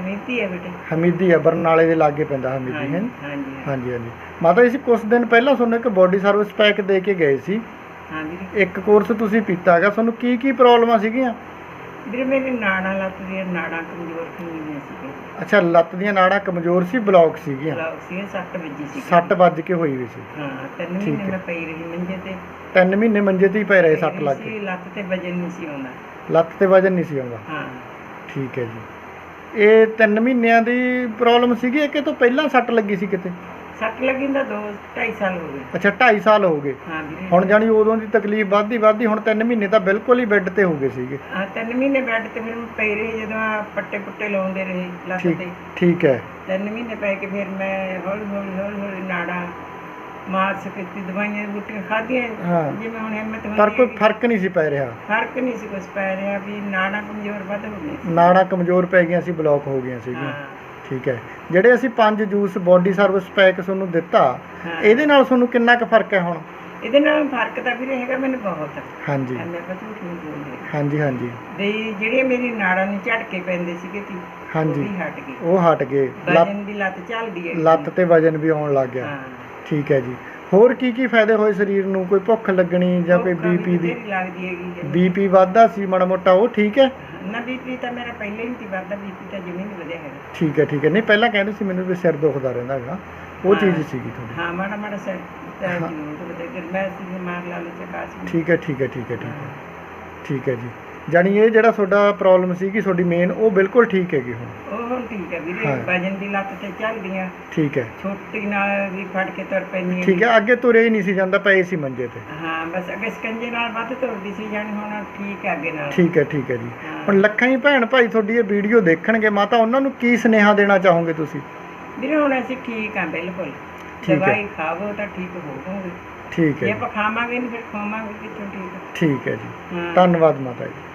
ਹਮੀਤੀ ਹੈ ਬੇਟੇ। ਹਮੀਦੀ ਆ ਬਰਨਾਲੇ ਦੇ ਲਾਗੇ ਪੈਂਦਾ ਹਮੀਦੀ ਹੈ? ਹਾਂਜੀ ਹਾਂਜੀ। ਹਾਂਜੀ ਹਾਂਜੀ। ਮਾਤਾ ਜੀ ਕੁਝ ਦਿਨ ਪਹਿਲਾਂ ਤੁਹਾਨੂੰ ਇੱਕ ਬੋਡੀ ਸਰਵਿਸ ਪੈਕ ਦੇ ਕੇ ਗਏ ਸੀ। ਹਾਂ ਵੀਰੇ ਇੱਕ ਕੋਰਸ ਤੁਸੀਂ ਪੀਤਾ ਹੈਗਾ। ਤੁਹਾਨੂੰ ਕੀ ਕੀ ਪ੍ਰੋਬਲਮਾਂ ਸੀਗੀਆਂ? ਵੀਰੇ ਮੇਰੀ ਨਾੜਾਂ ਲੱਤ ਦੀਆਂ ਨਾੜਾਂ ਕਮਜ਼ੋਰ ਹੋਈਆਂ ਸੀ ਅੱਛਾ ਲੱਤ ਦੀਆਂ ਨਾੜਾਂ ਕਮਜ਼ੋਰ ਸੀ ਬਲੌਕ ਸੀਗੀਆਂ? ਬਲੌਕ ਸੀ ਸੱਟ ਵੱਜੀ ਸੀ ਸੱਟ ਵੱਜ ਕੇ ਹੋਈ ਵੀ ਸੀ। ਹਾਂ ਤਿੰਨ ਮਹੀਨੇ ਹੈ। ਮੈਂ ਪਈ ਰਹੀ ਮੰਜੇ ਤੇ। ਤਿੰਨ ਮਹੀਨੇ ਮੰਜੇ ਤੇ ਹੀ ਪਏ ਰਹੇ ਸੱਟ ਲੱਗ ਕੇ। ਲੱਤ ਤੇ ਵਜਨ ਨਹੀਂ ਸੀ ਆਉਂਦਾ। ਲੱਤ ਤੇ ਵਜਨ ਨਹੀਂ ਸੀ ਆਉਂਦਾ। ਹਾਂ। ਠੀਕ ਹੈ ਜੀ। ਇਹ ਤਿੰਨ ਮਹੀਨਿਆਂ ਦੀ ਪ੍ਰੋਬਲਮ ਸੀਗੀ ਕਿ ਤੋਂ ਪਹਿਲਾਂ ਸੱਟ ਲੱਗੀ ਸੀ ਕਿਤੇ? ਸੱਟ ਲੱਗੀ ਦਾ 2 2.5 ਸਾਲ ਹੋ ਗਏ। ਅੱਛਾ 2.5 ਸਾਲ ਹੋ ਗਏ। ਹਾਂ ਵੀਰੇ ਹੁਣ ਜਾਨੀ ਉਦੋਂ ਦੀ ਤਕਲੀਫ ਵੱਧਦੀ ਵੱਧਦੀ ਹੁਣ 3 ਮਹੀਨੇ ਤਾਂ ਬਿਲਕੁਲ ਹੀ ਬੈੱਡ ਤੇ ਹੋ ਗਏ ਸੀਗੇ। ਹਾਂ ਤਿੰਨ ਮਹੀਨੇ ਬੈੱਡ ਤੇ ਫਿਰ ਮੈਂ ਪਈ ਰਹੀ ਜਦੋਂ ਆਹ ਪੱਟੇ ਪੁੱਟੇ ਲਾਉਂਦੇ ਰਹੇ ਲੱਤ ਠੀਕ ਤੇ। ਠੀਕ ਹੈ। ਤਿੰਨ ਮਹੀਨੇ ਪੈ ਕੇ ਫਿਰ ਮੈਂ ਹੌਲੀ ਹੌਲੀ ਹੌਲੀ ਹੌਲੀ ਨਾੜਾ ਮਾਰਚ ਕੀਤੀ ਦਵਾਈਆਂ ਬੂਟੀਆਂ ਖਾਧੀਆਂ। ਹਾਂ। ਜਿਵੇਂ ਹੁਣ ਹਿੰਮਤ ਹੁੰਦੀ ਪਰ ਕੋਈ ਫ਼ਰਕ ਨਹੀਂ ਸੀ ਪੈ ਰਿਹਾ। ਫ਼ਰਕ ਨਹੀਂ ਸੀ ਕੁਛ ਪੈ ਰਿਹਾ ਵੀ ਨਾੜਾ ਕਮਜ਼ੋਰ ਵੱਧ ਹੋ ਗਈਆਂ ਸੀ। ਨਾੜਾਂ ਕਮਜ਼ੋਰ ਪੈ ਗਈਆਂ ਸੀ ਬਲੌਕ ਹੋ ਗਈਆਂ ਸੀਗੀਆਂ। ਹਾਂ। ਠੀਕ ਹੈ। ਜਿਹੜੇ ਅਸੀਂ ਪੰਜ ਜੂਸ ਬੋਡੀ ਸਰਵਿਸ ਪੈਕ ਤੁਹਾਨੂੰ ਦਿੱਤਾ ਹਾਂ। ਇਹਦੇ ਨਾਲ ਤੁਹਾਨੂੰ ਕਿੰਨਾ ਕੁ ਫ਼ਰਕ ਹੈ ਹੁਣ? ਇਹਦੇ ਨਾਲ ਫ਼ਰਕ ਤਾਂ ਵੀ ਰਹੇਗਾ ਮੈਨੂੰ ਬਹੁਤ। ਹਾਂਜੀ। ਐਵੇਂ ਪਤਾ ਨਹੀਂ ਬੋਲਦੇ ਹਾਂਜੀ ਹਾਂਜੀ। ਵੀ ਜਿਹੜੀਆਂ ਮੇਰੀ ਨਾੜਾਂ ਨੂੰ ਝਟਕੇ ਪੈਂਦੇ ਸੀਗੇ ਤੀ ਉਹ ਹਾਂਜੀ ਵੀ ਹਟ ਗਏ। ਉਹ ਹਟ ਗਏ। ਲੱਤ ਵਜਨ ਦੀ ਲੱਤ ਚੱਲਦੀ ਹੈ। ਲੱਤ ਤੇ ਵਜਨ ਵੀ ਆਉਣ ਲੱਗ ਗਿਆ। ਹਾਂ। ਠੀਕ ਹੈ ਜੀ। ਹੋਰ ਕੀ ਕੀ ਫਾਇਦੇ ਹੋਏ ਸਰੀਰ ਨੂੰ? ਕੋਈ ਭੁੱਖ ਲੱਗਣੀ ਜਾਂ ਕੋਈ ਬੀਪੀ ਦੀ? ਲੱਗਦੀ ਹੈਗੀ ਹੈ। ਬੀਪੀ ਵੱਧਦਾ ਸੀ ਮਾੜਾ ਮੋਟਾ ਉਹ ਠੀਕ ਹੈ? ਨਾ ਬੀਪੀ ਤਾਂ ਮੇਰਾ ਪਹਿਲੇ ਹੀ ਸੀ ਵੱਧਦਾ ਬੀਪੀ ਤਾਂ ਜਿਵੇਂ ਨਹੀਂ ਵਧਿਆ ਹੈਗਾ। ਠੀਕ ਹੈ ਠੀਕ ਹੈ। ਨਹੀਂ ਪਹਿਲਾਂ ਕਹਿੰਦੇ ਸੀ ਮੈਨੂੰ ਵੀ ਸਿਰ ਦੁਖਦਾ ਰਹਿੰਦਾ ਹੈਗਾ। ਉਹ ਹਾਂ। ਚੀਜ਼ ਸੀਗੀ ਤੁਹਾਡੀ। ਹਾਂ ਮਾੜਾ ਮਾੜਾ ਸੈਟ ਤਾਂ ਜ਼ਰੂਰ ਦੁਖਦਾ ਗਰਮੈਸ਼ ਦੀ ਮਾਰ ਲਾ ਲੋ ਚਕਾਸ ਠੀਕ ਹੈ ਠੀਕ ਹੈ ਠੀਕ ਹੈ ਠੀਕ ਹੈ। ਠੀਕ ਹੈ ਜੀ। ਜਾਣੀ ਇਹ ਜਿਹੜਾ ਤੁਹਾਡਾ ਪ੍ਰੋਬਲਮ ਸੀਗੀ ਤੁਹਾਡੀ ਮੇਨ ਉਹ ਬਿਲਕੁਲ ਠੀਕ ਹੈਗੀ ਹੁਣ। ਠੀਕ ਹੈ ਵੀਰੇ ਹਾਂ। ਵਜਨ ਦੀ ਲੱਤ ਤੇ ਚੱਲਦੀਆਂ। ਠੀਕ ਹੈ। ਛੋਟੀ ਨਾਲ ਵੀ ਫੜ ਕੇ ਤੁਰ ਪੈਂਦੀ ਠੀਕ ਹੈ ਅੱਗੇ ਤੁਰੇ ਹੀ ਨਹੀਂ ਸੀ ਜਾਂਦਾ ਪਏ ਸੀ ਮੰਜੇ ਤੇ। ਹਾਂ ਬਸ ਅੱਗੇ ਸਕੰਜੇ ਨਾਲ ਵੱਧ ਤੁਰਦੀ ਸੀ ਜਾਣੀ ਹੁਣ ਠੀਕ ਹੈ ਅੱਗੇ ਨਾਲ। ਠੀਕ ਹੈ ਠੀਕ ਹੈ ਜੀ। ਹਾਂ। ਹੁਣ ਲੱਖਾਂ ਹੀ ਭੈਣ ਭਾਈ ਤੁਹਾਡੀ ਇਹ ਵੀਡੀਓ ਦੇਖਣਗੇ ਮਾਤਾ ਉਹਨਾਂ ਨੂੰ ਕੀ ਸੁਨੇਹਾ ਦੇਣਾ ਚਾਹੋਗੇ ਤੁਸੀਂ? ਵੀਰੇ ਹੁਣ ਅਸੀਂ ਠੀਕ ਆ ਬਿਲਕੁਲ। ਠੀਕ ਹੈ। ਦਵਾਈ ਖਾਵੋ ਤਾਂ ਠੀਕ ਹੋਵੋਗੇ ਠੀਕ ਜੇ ਆਪਾਂ ਖਾਵਾਂਗੇ ਨਹੀਂ ਫਿਰ ਖਾਵਾਂਗੇ ਕਿੱਥੋਂ ਠੀਕ ਠੀਕ ਹੈ ਜੀ। ਹਾਂ। ਧੰਨਵਾਦ ਮਾਤਾ ਜੀ।